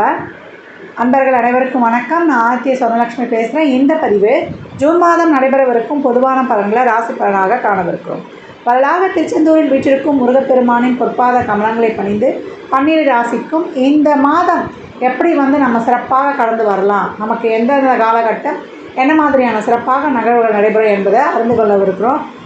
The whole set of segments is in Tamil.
அன்பர்கள் அனைவருக்கும் வணக்கம். நான் ஆத்திய சொர்ணலட்சுமி பேசுகிறேன் இந்த பதிவு ஜூன் மாதம் நடைபெறவிருக்கும் பொதுவான பலன்களை ராசி பலனாக காணவிருக்கிறோம். வரலாக திருச்செந்தூரில் வீற்றிருக்கும் முருகப்பெருமானின் பொற்பாத கமலங்களை பணிந்து பன்னிரு ராசிக்கும் இந்த மாதம் எப்படி வந்து நம்ம சிறப்பாக கடந்து வரலாம்? நமக்கு எந்தெந்த காலகட்டம் என்ன மாதிரியான சிறப்பாக நகர்வுகள் நடைபெறும் என்பதை அறிந்து கொள்ளவிருக்கிறோம்.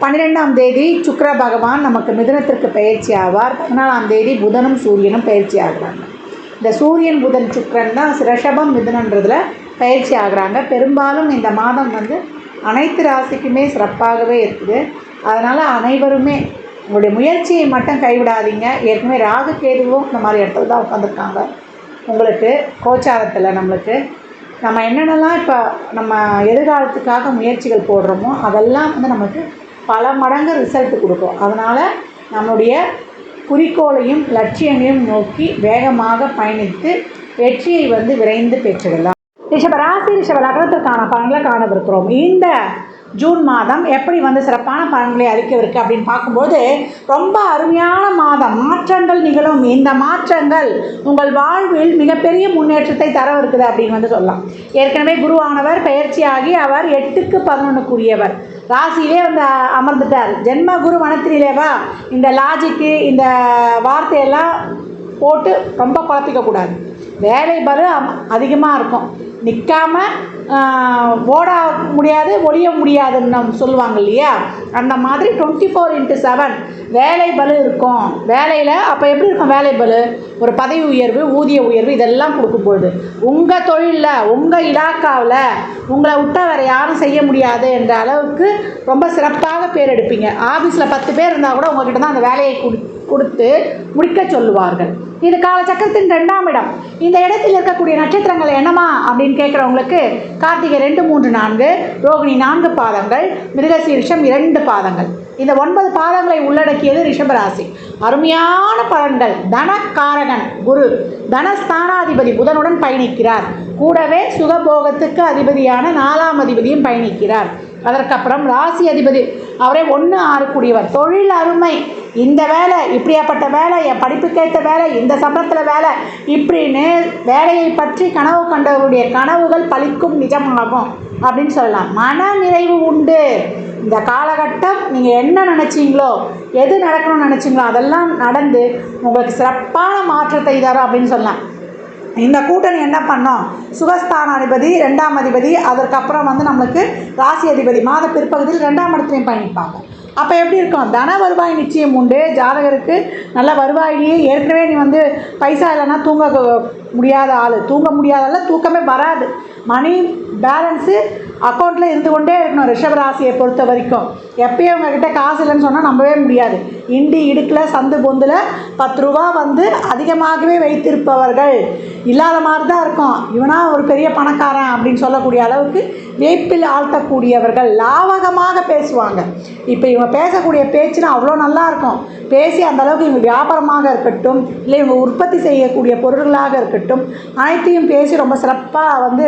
பன்னிரெண்டாம் தேதி சுக்கர பகவான் நமக்கு மிதுனத்திற்கு பயிற்சி ஆவார். பதினாலாம் தேதி புதனும் சூரியனும் பயிற்சி ஆகுறாங்க. இந்த சூரியன் புதன் சுக்கரன் தான் ரிஷபம் மிதுனன்றதில் பயிற்சி ஆகிறாங்க. பெரும்பாலும் இந்த மாதம் வந்து அனைத்து ராசிக்குமே சிறப்பாகவே இருக்குது. அதனால் அனைவருமே உங்களுடைய முயற்சியை மட்டும் கைவிடாதீங்க. ஏற்கனவே ராகு கேதுவும் இந்த மாதிரி இடத்துல தான் உட்காந்துருக்காங்க உங்களுக்கு கோச்சாரத்தில் நம்மளுக்கு நம்ம என்னென்னலாம் இப்போ நம்ம எதிர்காலத்துக்காக முயற்சிகள் போடுறோமோ அதெல்லாம் வந்து நமக்கு பல மடங்கு ரிசல்ட் கொடுக்கும். அதனால் நம்முடைய குறிக்கோளையும் லட்சியங்களையும் நோக்கி வேகமாக பயணித்து வெற்றியை வந்து விரைந்து பெற்றிடலாம் ரிஷப ராசி ரிஷப லக்னத்திற்கான பலன்களை காணவிருக்கிறோம். இந்த ஜூன் மாதம் எப்படி வந்து சிறப்பான பலன்களை அளிக்கவிருக்கு அப்படின்னு பார்க்கும்போது ரொம்ப அருமையான மாதம். மாற்றங்கள் நிகழும். இந்த மாற்றங்கள் உங்கள் வாழ்வில் மிகப்பெரிய முன்னேற்றத்தை தரவிருக்குது அப்படின்னு வந்து சொல்லலாம். ஏற்கனவே குருவானவர் பயிற்சியாகி அவர் எட்டுக்கு பதினொன்றுக்குரியவர் ராசியிலே வந்து அமர்ந்துட்டார். ஜென்ம குரு வனத்திலேவா இந்த லாஜிக்கு இந்த வார்த்தையெல்லாம் போட்டு ரொம்ப குழப்பிக்கக்கூடாது வேலை பரு அதிகமாக இருக்கும். நிற்காம ஓட முடியாது ஒழிய முடியாதுன்னு சொல்லுவாங்க இல்லையா? அந்த மாதிரி டுவெண்ட்டி ஃபோர் இன்ட்டு செவன் வேலை பலு இருக்கும். வேலையில் அப்போ எப்படி இருக்கும் வேலை பலு? ஒரு பதவி உயர்வு ஊதிய உயர்வு இதெல்லாம் கொடுக்கும்பொழுது உங்கள் தொழிலில் உங்கள் இலாக்காவில் உங்களை விட்டால் வேறு யாரும் செய்ய முடியாது என்ற அளவுக்கு ரொம்ப சிறப்பாக பேர் எடுப்பீங்க. ஆஃபீஸில் பத்து பேர் இருந்தால் கூட உங்ககிட்ட தான் அந்த வேலையை கொடு கொடுத்து முடிக்க சொல்லுவார்கள். இது காலச்சக்கரத்தின் ரெண்டாம் இடம். இந்த இடத்தில் இருக்கக்கூடிய நட்சத்திரங்கள் என்னமா அப்படின்னு கேட்குறவங்களுக்கு கார்த்திகை ரெண்டு மூன்று நான்கு ரோகிணி நான்கு பாதங்கள் மிருகசீரிஷம் இரண்டு பாதங்கள். இந்த ஒன்பது பாதங்களை உள்ளடக்கியது ரிஷபராசி. அருமையான பலன்கள். தனக்காரகன் குரு தனஸ்தானாதிபதி புதனுடன் பயணிக்கிறார். கூடவே சுகபோகத்துக்கு அதிபதியான நாலாம் அதிபதியும் பயணிக்கிறார். அதற்கப்புறம் ராசி அதிபதி. அவரே ஒன்று ஆறக்கூடியவர். தொழில் அருமை. இந்த வேலை இப்படியாப்பட்ட வேலை என் படிப்புக்கேற்ற வேலை இந்த சம்பளத்தில் வேலை இப்படின்னு வேலையை பற்றி கனவு கண்டவருடைய கனவுகள் பழிக்கும் நிஜமாகும் அப்படின்னு சொல்லலாம். மன நிறைவு உண்டு. இந்த காலகட்டம் நீங்கள் என்ன நினச்சிங்களோ எது நடக்கணும்னு நினச்சிங்களோ அதெல்லாம் நடந்து உங்களுக்கு சிறப்பான மாற்றத்தை தரும் அப்படின்னு சொல்லலாம். இந்த கூட்டணி என்ன பண்ணோம்? சுகஸ்தான அதிபதி ரெண்டாம் அதிபதி அதற்கப்புறம் வந்து நம்மளுக்கு ராசி அதிபதி மாத பிற்பகுதியில் ரெண்டாம் இடத்துலையும் பயணிப்பாங்க. அப்போ எப்படி இருக்கும்? தன வருவாய் நிச்சயம் உண்டு. ஜாதகருக்கு நல்ல வருவாயிலேயே ஏற்கனவே நீ வந்து பைசா இல்லைன்னா தூங்க முடியாத ஆள். தூங்க முடியாதால தூக்கமே வராது. மணி பேலன்ஸு அக்கௌண்ட்டில் இருந்து கொண்டே இருக்கணும். ரிஷபராசியை பொறுத்த வரைக்கும். எப்பயும் அவங்கக்கிட்ட காசு இல்லைன்னு சொன்னால் நம்பவே முடியாது. இண்டி இடுக்கில் சந்து பொந்தில் பத்து ரூபா வந்து அதிகமாகவே வைத்திருப்பவர்கள். இல்லாத மாதிரி தான் இருக்கும். இவனா ஒரு பெரிய பணக்காரன் அப்படின்னு சொல்லக்கூடிய அளவுக்கு வேப்பில் ஆழ்த்தக்கூடியவர்கள். லாவகமாக பேசுவாங்க. இப்போ இவங்க பேசக்கூடிய பேச்சுனா அவ்வளோ நல்லாயிருக்கும் பேசி அந்த அளவுக்கு இவங்க வியாபாரமாக இருக்கட்டும் இல்லை இவங்க உற்பத்தி செய்யக்கூடிய பொருள்களாக இருக்கட்டும் அனைத்தையும் பேசி ரொம்ப சிறப்பாக வந்து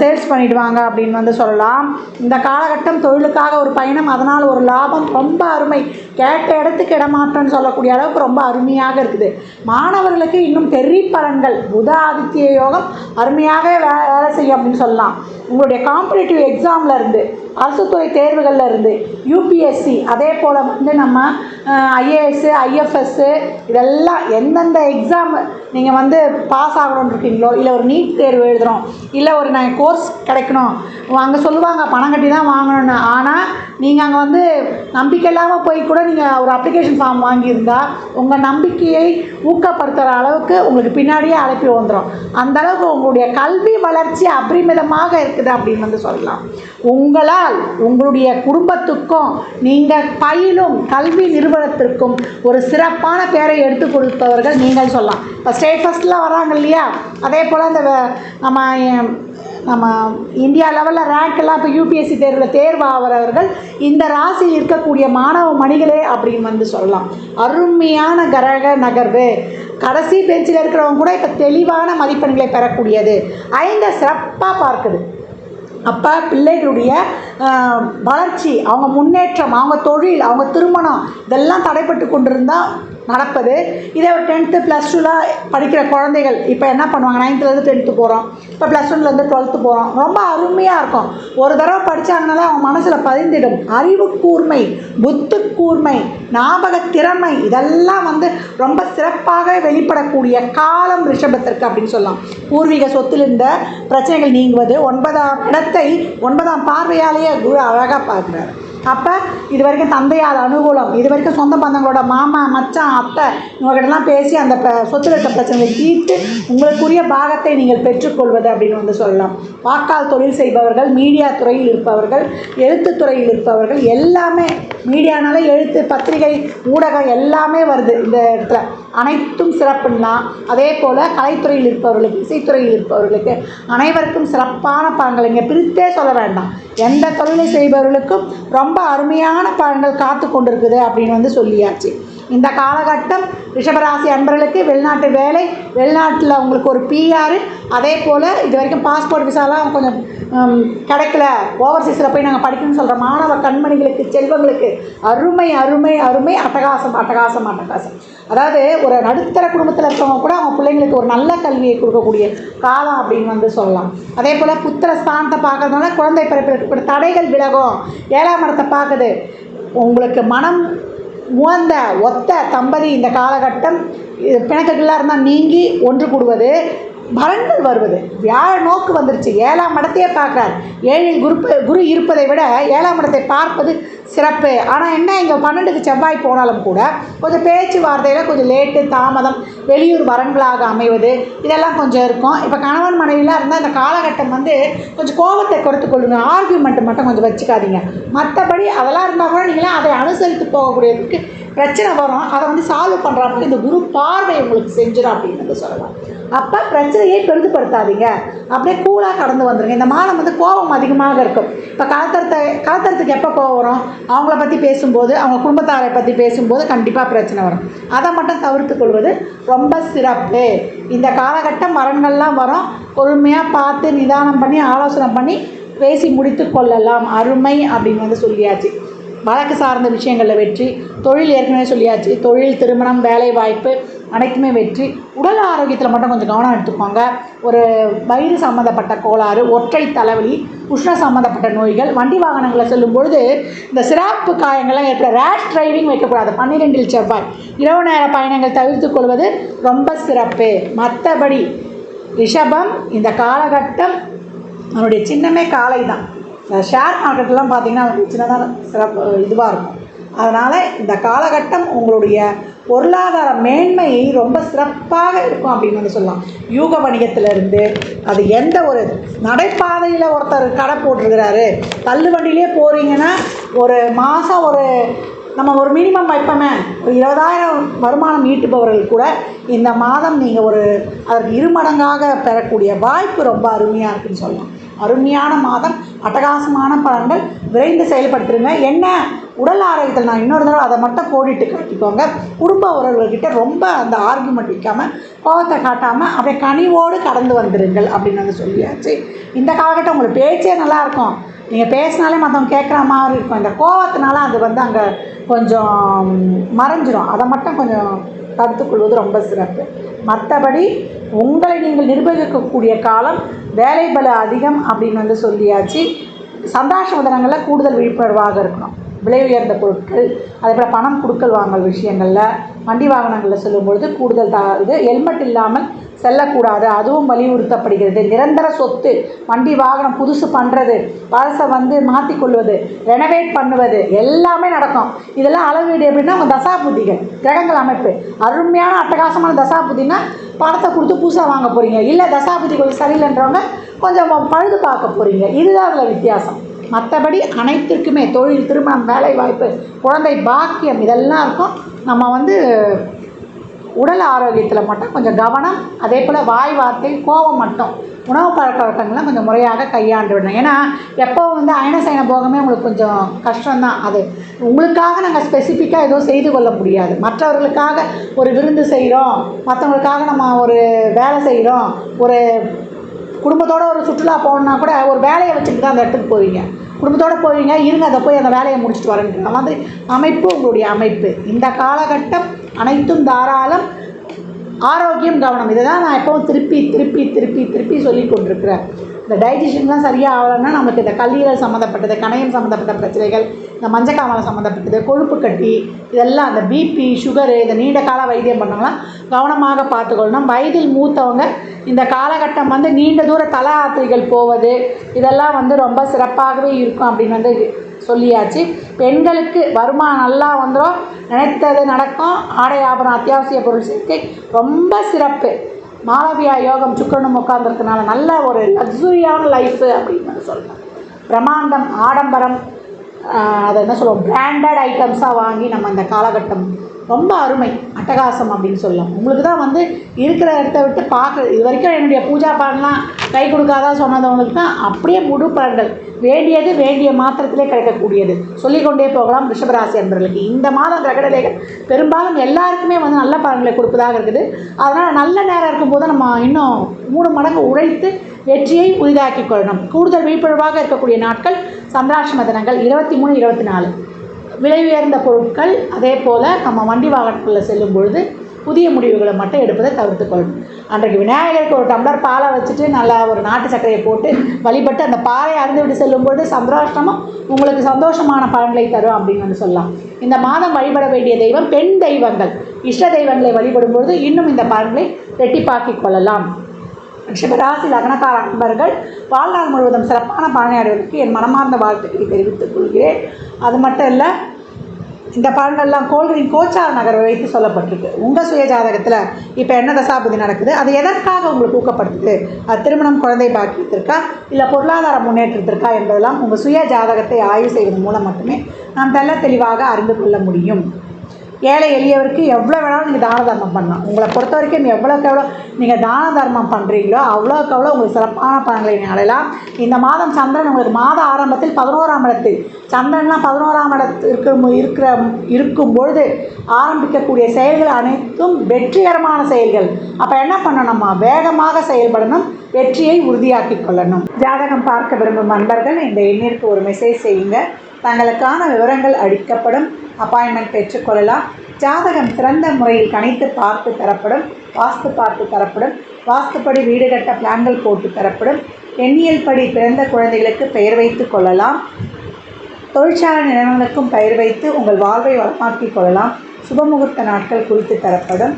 சேல்ஸ் பண்ணிவிடுவாங்க அப்படின்னு வந்து சொல்லலாம். இந்த காலகட்டம் தொழிலுக்காக ஒரு பயணம் அதனால் ஒரு லாபம் ரொம்ப அருமை. கேட்ட இடத்துக்கு இடமாற்றம்னு சொல்லக்கூடிய அளவுக்கு ரொம்ப அருமையாக இருக்குது. மாணவர்களுக்கு இன்னும் பெரிய பலன்கள் புத ஆதித்ய யோகம் அருமையாக வே வேலை செய்யும் அப்படின்னு சொல்லலாம். உங்களுடைய காம்படிட்டிவ் எக்ஸாமில் இருந்து அரசுத்துறை தேர்வுகளில் இருந்து யூபிஎஸ்சி அதே போல் வந்து நம்ம ஐஏஎஸ்ஸு ஐஎஃப்எஸ்ஸு இதெல்லாம் எந்தெந்த எக்ஸாம் நீங்கள் வந்து பாஸ் ஆகணும்னு இருக்கீங்களோ இல்லை ஒரு நீட் தேர்வு எழுதுகிறோம் இல்லை ஒரு நான் கோர்ஸ் கிடைக்கணும் அங்கே சொல்லுவாங்க பணம் கட்டி தான் வாங்கணும்னு. ஆனால் நீங்கள் அங்கே வந்து நம்பிக்கை இல்லாமல் போய் கூட நீங்கள் ஒரு அப்ளிகேஷன் ஃபார்ம் வாங்கியிருந்தா உங்கள் நம்பிக்கையை ஊக்கப்படுத்துகிற அளவுக்கு உங்களுக்கு பின்னாடியே அழைப்பி வந்துடும் அந்த அளவுக்கு உங்களுடைய கல்வி வளர்ச்சி அபரிமிதமாக இருக்குது அப்படின்னு வந்து சொல்லலாம். உங்களால் உங்களுடைய குடும்பத்துக்கும் நீங்கள் பயிலும் கல்வி நிறுவனத்திற்கும் ஒரு சிறப்பான பேரை எடுத்து கொடுப்பவர்கள் நீங்கள் சொல்லலாம். இப்போ ஸ்டேட் ஃபஸ்ட்டில் வராங்க இல்லையா? அதே போல் இந்த வ- நம்ம நம்ம இந்தியா லெவலில் ரேங்க்கெல்லாம் இப்போ யூபிஎஸ்சி தேர்வில் தேர்வாகிறவர்கள் இந்த ராசியில் இருக்கக்கூடிய மாணவ மணிகளே அப்படின்னு வந்து சொல்லலாம். அருமையான கிரக நகர்வு. கடைசி பெஞ்சில் இருக்கிறவங்க கூட இப்போ தெளிவான மதிப்பெண்களை பெறக்கூடியது. ஐந்தை சிறப்பாக பார்க்குது. அப்போ பிள்ளைகளுடைய வளர்ச்சி அவங்க முன்னேற்றம் அவங்க தொழில் அவங்க திருமணம் இதெல்லாம் தடைப்பட்டு கொண்டிருந்தால் நடப்பது இதே ஒரு டென்த்து ப்ளஸ் டூவில் படிக்கிற குழந்தைகள் இப்போ என்ன பண்ணுவாங்க? நைன்த்துலேருந்து டென்த்து போகிறோம் இப்போ ப்ளஸ் ஒன்லேருந்து டுவெல்த்து போகிறோம் ரொம்ப அருமையாக இருக்கும். ஒரு தடவை படித்தாங்கனாலே அவங்க மனசில் பதிந்திடும். அறிவு கூர்மை புத்து கூர்மை ஞாபக திறமை இதெல்லாம் வந்து ரொம்ப சிறப்பாக வெளிப்படக்கூடிய காலம் ரிஷபத்திற்கு அப்படின்னு சொல்லலாம். பூர்வீக சொத்தில் இருந்த பிரச்சனைகள் நீங்குவது ஒன்பதாம் இடத்தை ஒன்பதாம் பார்வையாலேயே குரு அழகாக பார்க்குறாரு. அப்போ இது வரைக்கும் தந்தையால் அனுகூலம் இது வரைக்கும் சொந்த பந்தங்களோட மாமா மச்சான் அத்தை இவங்ககிட்டலாம் பேசி அந்த ப- சொத்துல பிரச்சனையை தீர்த்து உங்களுக்குரிய பாகத்தை நீங்கள் பெற்றுக்கொள்வது அப்படின்னு வந்து சொல்லலாம். வாக்கால் தொழில் செய்பவர்கள் மீடியா துறையில் இருப்பவர்கள் எழுத்து துறையில் இருப்பவர்கள் எல்லாமே மீடியானால எழுத்து பத்திரிகை ஊடகம் எல்லாமே வருது இந்த இடத்துல. அனைத்தும் சிறப்புன்னா அதே போல் கலைத்துறையில் இருப்பவர்களுக்கு இசைத்துறையில் இருப்பவர்களுக்கு அனைவருக்கும் சிறப்பான பலன்கள் இங்கே பிரித்தே சொல்ல வேண்டாம். எந்த தொழிலை செய்பவர்களுக்கும் ரொம்ப அருமையான பலன்கள் காத்து கொண்டிருக்குது அப்படின்னு வந்து சொல்லியாச்சு. இந்த காலகட்டம் ரிஷபராசி அன்பர்களுக்கு வெளிநாட்டு வேலை வெளிநாட்டில் உங்களுக்கு ஒரு பிஆர் அதே போல் இது வரைக்கும் பாஸ்போர்ட் விசாலாம் கொஞ்சம் கிடைக்கல. ஓவர்சீஸில் போய் நாங்கள் படிக்கணும்னு சொல்கிற மாணவ கண்மணிகளுக்கு செல்வங்களுக்கு அருமை அருமை அருமை அட்டகாசம் அட்டகாசம் அட்டகாசம். அதாவது ஒரு நடுத்தர குடும்பத்தில் இருக்கவங்க கூட அவங்க பிள்ளைங்களுக்கு ஒரு நல்ல கல்வியை கொடுக்கக்கூடிய காலம் அப்படின்னு வந்து சொல்லலாம். அதே போல் புத்திர ஸ்தானத்தை பார்க்கறதுனால குழந்தை பிறப்பிற்கு தடைகள் விலகும். ஏழாம் இடத்தை பார்க்குது. உங்களுக்கு மனம் உகந்த ஒத்த தம்பதி இந்த காலகட்டம் இது இருந்தால் நீங்கி ஒன்று கூடுவது. பலன்கள் வருவது. வியாழ நோக்கு வந்துருச்சு. ஏழாம் இடத்தையே பார்க்குறார். ஏழில் குரு குரு இருப்பதை விட ஏழாம் இடத்தை பார்ப்பது சிறப்பு. ஆனால் என்ன இங்கே பன்னெண்டுக்கு செவ்வாய் போனாலும் கூட கொஞ்சம் பேச்சுவார்த்தையில் கொஞ்சம் லேட்டு தாமதம் வெளியூர் வரன்களாக அமைவது இதெல்லாம் கொஞ்சம் இருக்கும். இப்போ கணவன் மனைவிலாம் இருந்தால் இந்த காலகட்டம் வந்து கொஞ்சம் கோபத்தை குறைத்து கொள்ளுங்க ஆர்கியூமெண்ட் மட்டும் கொஞ்சம் வச்சுக்காதீங்க. மற்றபடி அதெல்லாம் இருந்தால் கூட நீங்களாம் அதை அனுசரித்து போகக்கூடியதுக்கு பிரச்சனை வரும். அதை வந்து சால்வ் பண்ணுறப்ப இந்த குரு பார்வை உங்களுக்கு செஞ்சிடும் அப்படின்னு வந்து சொல்லலாம். அப்போ பிரச்சனையை பெரிதுபடுத்தாதீங்க. அப்படியே கூலாக கடந்து வந்துடுங்க இந்த மாதம் வந்து கோபம் அதிகமாக இருக்கும். இப்போ கலத்தரத்தை கலத்தரத்துக்கு எப்போ கோவம் வரும்? அவங்கள பற்றி பேசும்போது அவங்க குடும்பத்தாரை பற்றி பேசும்போது கண்டிப்பாக பிரச்சனை வரும். அதை மட்டும் தவிர்த்து கொள்வது ரொம்ப சிறப்பு. இந்த காலகட்டம் மரங்கள்லாம் வரும். பொறுமையாக பார்த்து நிதானம் பண்ணி ஆலோசனை பண்ணி பேசி முடித்து கொள்ளலாம். அருமை அப்படின்னு வந்து சொல்லியாச்சு. வழக்கு சார்ந்த விஷயங்களில் வெற்றி தொழில் ஏற்கனவே சொல்லியாச்சு. தொழில் திருமணம் வேலை வாய்ப்பு அனைத்துமே வெற்றி. உடல் ஆரோக்கியத்தில் மட்டும் கொஞ்சம் கவனம் எடுத்துக்கோங்க. ஒரு வயிறு சம்மந்தப்பட்ட கோளாறு ஒற்றை தலைவலி உஷ்ண சம்மந்தப்பட்ட நோய்கள் வண்டி வாகனங்களை செல்லும் பொழுது இந்த சிறப்பு காயங்கள்லாம் ஏற்பட ரேஷ் டிரைவிங் வைக்கக்கூடாது. பன்னிரெண்டில் செவ்வாய். இரவு நேர பயணங்கள் தவிர்த்து கொள்வது ரொம்ப சிறப்பு. மற்றபடி ரிஷபம் இந்த காலகட்டம் அவனுடைய சின்னமே காலை தான். இந்த ஷேர் மார்க்கெட்லாம் பார்த்தீங்கன்னா அவனுக்கு சின்னதாக சிறப்பு இதுவாக இருக்கும். அதனால் இந்த காலகட்டம் உங்களுடைய பொருளாதார மேன்மை ரொம்ப சிறப்பாக இருக்கும் அப்படின்னு வந்து சொல்லலாம். யூக வணிகத்திலிருந்து அது எந்த ஒரு நடைபாதையில் ஒருத்தர் கடை போட்டிருக்கிறாரு தள்ளு வண்டியிலே போகிறீங்கன்னா ஒரு மாதம் ஒரு நம்ம ஒரு மினிமம் வைப்போமே ஒரு இருபதாயிரம் வருமானம் ஈட்டுபவர்கள் கூட இந்த மாதம் நீங்கள் ஒரு அதற்கு இருமடங்காக பெறக்கூடிய வாய்ப்பு ரொம்ப அருமையாக இருக்குன்னு சொல்லலாம். அருமையான மாதம் அட்டகாசமான பலன்கள் விரைந்து செயல்படுத்துருங்க. என்ன உடல் ஆரோக்கியத்தில் நான் இன்னொரு தடவை அதை மட்டும் கோடிட்டு காட்டிக்கோங்க. குடும்ப உறவுகள்கிட்ட ரொம்ப அந்த ஆர்குமெண்ட் வைக்காமல் கோபத்தை காட்டாமல் அப்படியே கனிவோடு கடந்து வந்துருங்கள் அப்படின்னு வந்து சொல்லியாச்சு. இந்த காலகட்டம் உங்களுக்கு பேச்சே நல்லாயிருக்கும் நீங்கள் பேசினாலே மற்றவங்க கேட்குற மாதிரி இருக்கும். இந்த கோவத்தினால அது வந்து அங்கே கொஞ்சம் மறைஞ்சிரும். அதை மட்டும் கொஞ்சம் கற்றுக்கொள்வது ரொம்ப சிறப்பு. மற்றபடி உங்களை நீங்கள் நிர்வகிக்கக்கூடிய காலம் வேலை பல அதிகம் அப்படின்னு வந்து சொல்லியாச்சு. சந்தோஷ உதனங்களில் கூடுதல் விழிப்புணர்வாக இருக்கணும். விலை உயர்ந்த பொருட்கள் அதே போல் பணம் கொடுக்கல் வாங்கல் விஷயங்களில் வண்டி வாகனங்களில் சொல்லும்பொழுது கூடுதல் த இது ஹெல்மெட் இல்லாமல் செல்லக்கூடாது. அதுவும் வலியுறுத்தப்படுகிறது. நிரந்தர சொத்து வண்டி வாகனம் புதுசு பண்ணுறது பழசை வந்து மாற்றிக்கொள்வது ரெனவேட் பண்ணுவது எல்லாமே நடக்கும். இதெல்லாம் அளவீடு எப்படின்னா தசா தசாபுத்திகள் கிரகங்கள் அமைப்பு. அருமையான அட்டகாசமான தசாபுத்தின்னா பணத்தை கொடுத்து புதுசாக வாங்க போகிறீங்க இல்லை தசாபுத்தி கொஞ்சம் சரியில்லைன்றவங்க கொஞ்சம் பழுது பார்க்க போகிறீங்க இதுதான் அதில் வித்தியாசம். மற்றபடி அனைத்திற்குமே தொழில் திருமணம் வேலை வாய்ப்பு குழந்தை பாக்கியம் இதெல்லாம் இருக்கும். நம்ம வந்து உடல் ஆரோக்கியத்தில் மட்டும் கொஞ்சம் கவனம் அதே போல் வாய் வார்த்தை கோபம் மட்டும். உணவு பழக்க வழக்கங்கள்லாம் கொஞ்சம் முறையாக கையாண்டு விடணும். ஏன்னா எப்போ வந்து அயன சயன போகமே உங்களுக்கு கொஞ்சம் கஷ்டம்தான். அது உங்களுக்காக நாங்கள் ஸ்பெசிஃபிக்காக எதுவும் செய்து கொள்ள முடியாது. மற்றவர்களுக்காக ஒரு விருந்து செய்கிறோம் மற்றவங்களுக்காக நம்ம ஒரு வேலை செய்கிறோம் ஒரு குடும்பத்தோட ஒரு சுற்றுலா போகணுன்னா கூட ஒரு வேலையை வச்சுட்டு தான் அந்த இடத்துக்கு போவீங்க. குடும்பத்தோடு போவீங்க இருங்க அதை போய் அந்த வேலையை முடிச்சுட்டு வரேன்ற மாதிரி அமைப்பு உங்களுடைய அமைப்பு. இந்த காலகட்டம் அனைத்தும் தாராளம். ஆரோக்கியம் கவனம். இதை தான் நான் எப்பவும் திருப்பி திருப்பி திருப்பி திருப்பி சொல்லி கொண்டிருக்கிறேன். இந்த டைஜஷன்லாம் சரியாக ஆகலைன்னா நமக்கு இந்த கல்லீரல் சம்மந்தப்பட்டது கணையம் சம்மந்தப்பட்ட பிரச்சனைகள் இந்த மஞ்சக்காமலை சம்மந்தப்பட்டது கொழுப்பு கட்டி இதெல்லாம் அந்த பிபி சுகரு இந்த நீண்ட கால வைத்தியம் பண்ணவங்களாம் கவனமாக பார்த்துக்கொள்ளணும். வயதில் மூத்தவங்க இந்த காலகட்டம் வந்து நீண்ட தூர தல யாத்திரைகள் போவது இதெல்லாம் வந்து ரொம்ப சிறப்பாகவே இருக்கும் அப்படின்னு வந்து சொல்லியாச்சு. பெண்களுக்கு வருமானம் நல்லா வந்துடும் நினைத்தது நடக்கும். ஆடை ஆபரணம் அத்தியாவசிய பொருள் சேர்க்கை ரொம்ப சிறப்பு. மாளவியா யோகம் சுக்கரனும் உட்காந்துருக்கனால நல்ல ஒரு லக்ஸுரியான லைஃபு அப்படின்னு சொல்கிறேன் சொல்லலாம். பிரம்மாண்டம் ஆடம்பரம் அதை என்ன சொல்லுவோம்? பிராண்டட் ஐட்டம்ஸாக வாங்கி நம்ம அந்த காலகட்டம் ரொம்ப அருமை அட்டகாசம் அப்படின்னு சொல்லலாம். உங்களுக்கு தான் வந்து இருக்கிற இடத்த விட்டு பார்க்க இது வரைக்கும் என்னுடைய பூஜா பாடலாம் கை கொடுக்காதா சொன்னதவங்களுக்கு தான் அப்படியே முழு பலன்கள். வேண்டியது வேண்டிய மாத்திரத்திலே கிடைக்கக்கூடியது. சொல்லிக்கொண்டே போகலாம் ரிஷபராசி அன்பர்களுக்கு. இந்த மாதம் கிரகடலைகள் பெரும்பாலும் எல்லாருக்குமே வந்து நல்ல பலன்களை கொடுப்பதாக இருக்குது. அதனால் நல்ல நேரம் இருக்கும்போது நம்ம இன்னும் மூணு மடங்கு உழைத்து வெற்றியை உரிதாக்கி கொள்ளணும். கூடுதல் விழிப்புணர்வாக இருக்கக்கூடிய நாட்கள் சந்திராஷ்டம தினங்கள் இருபத்தி மூணு இருபத்தி நாலு. விலை உயர்ந்த பொருட்கள் அதே போல் நம்ம வண்டி வாகனங்களில் செல்லும் பொழுது புதிய முடிவுகளை மட்டும் எடுப்பதை தவிர்த்துக்கொள்ளணும் அன்றைக்கு விநாயகருக்கு ஒரு டம்ளர் பாலை வச்சுட்டு நல்லா ஒரு நாட்டு சர்க்கரையை போட்டு வழிபட்டு அந்த பாலை அருந்து விட்டு செல்லும்பொழுது பொழுது உங்களுக்கு சந்தோஷமான பலன்களை தரும் அப்படின்னு வந்து சொல்லலாம். இந்த மாதம் வழிபட வேண்டிய தெய்வம் பெண் தெய்வங்கள். இஷ்ட தெய்வங்களை வழிபடும் பொழுது இன்னும் இந்த பலன்களை ரெட்டிப்பாக்கிக் கொள்ளலாம். ரிஷபராசி லக்னக்கார அன்பர்கள் வாழ்நாள் முழுவதும் சிறப்பான பலனை என் மனமார்ந்த வாழ்த்துக்களை தெரிவித்துக் கொள்கிறேன். அது மட்டும் இல்லை இந்த பலன்கள்லாம் கோள்களின் கோச்சார நகரை வைத்து சொல்லப்பட்டிருக்கு. உங்கள் சுய ஜாதகத்தில் இப்போ என்ன தசாபதி நடக்குது? அது எதற்காக உங்களுக்கு ஊக்கப்படுத்துது? அது திருமணம் குழந்தை பாக்கியத்திற்கா? இல்லை பொருளாதார முன்னேற்றத்திற்கா என்பதெல்லாம் உங்கள் சுய ஜாதகத்தை ஆய்வு செய்வதன் மூலம் மட்டுமே நாம் தெல்ல தெளிவாக அறிந்து கொள்ள முடியும். ஏழை எளியவருக்கு எவ்வளோ வேணாலும் நீங்கள் தான தர்மம் பண்ணலாம். உங்களை பொறுத்த வரைக்கும் எவ்வளோக்கு எவ்வளோ நீங்கள் தான தர்மம் பண்ணுறீங்களோ அவ்வளோக்கு அவ்வளோ உங்களுக்கு சிறப்பான பலன்களை நீங்கள் அடையலாம். இந்த மாதம் சந்திரன் உங்களுக்கு மாத ஆரம்பத்தில் பதினோராம் இடத்தில். சந்திரன்லாம் பதினோராம் இடத்து இருக்கும் இருக்கிற இருக்கும் பொழுது ஆரம்பிக்கக்கூடிய செயல்கள் அனைத்தும் வெற்றிகரமான செயல்கள். அப்போ என்ன பண்ணணும்மா? வேகமாக செயல்படணும் வெற்றியை உறுதியாக்கி கொள்ளணும். ஜாதகம் பார்க்க விரும்பும் நண்பர்கள் இந்த எண்ணிற்கு ஒரு மெசேஜ் செய்யுங்க. தங்களுக்கான விவரங்கள் அளிக்கப்படும். அப்பாயின்மெண்ட் பெற்றுக்கொள்ளலாம். ஜாதகம் சிறந்த முறையில் கணித்து பார்த்து தரப்படும் வாஸ்து பார்த்து தரப்படும் வாஸ்துப்படி வீடு கட்ட பிளான்கள் போட்டு தரப்படும் எண்ணியல் படி பிறந்த குழந்தைகளுக்கு பெயர் வைத்து கொள்ளலாம். தொழிற்சாலை நிறுவனங்களுக்கும் பெயர் வைத்து உங்கள் வாழ்வை வளமாக்கிக் கொள்ளலாம். சுபமுகூர்த்த நாட்கள் குறித்து தரப்படும்.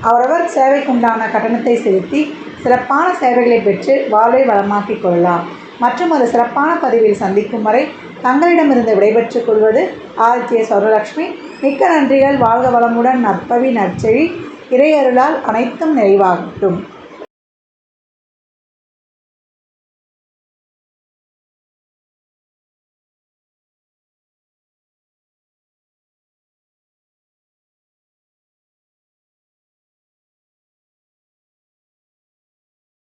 அவரவர் சேவைக்குண்டான கட்டணத்தை செலுத்தி சிறப்பான சேவைகளை பெற்று வாழ்வை வளமாக்கிக் கொள்ளலாம். மற்றும் ஒரு சிறப்பான பதிவில் சந்திக்கும் வரை தங்களிடமிருந்து விடைபெற்றுக் கொள்வது ஆதித்ய சௌரலட்சுமி மிக்க நன்றிகள். வாழ்க வளமுடன். நற்பவி நற்செழி இறையருளால் அனைத்தும் நிறைவாகட்டும்.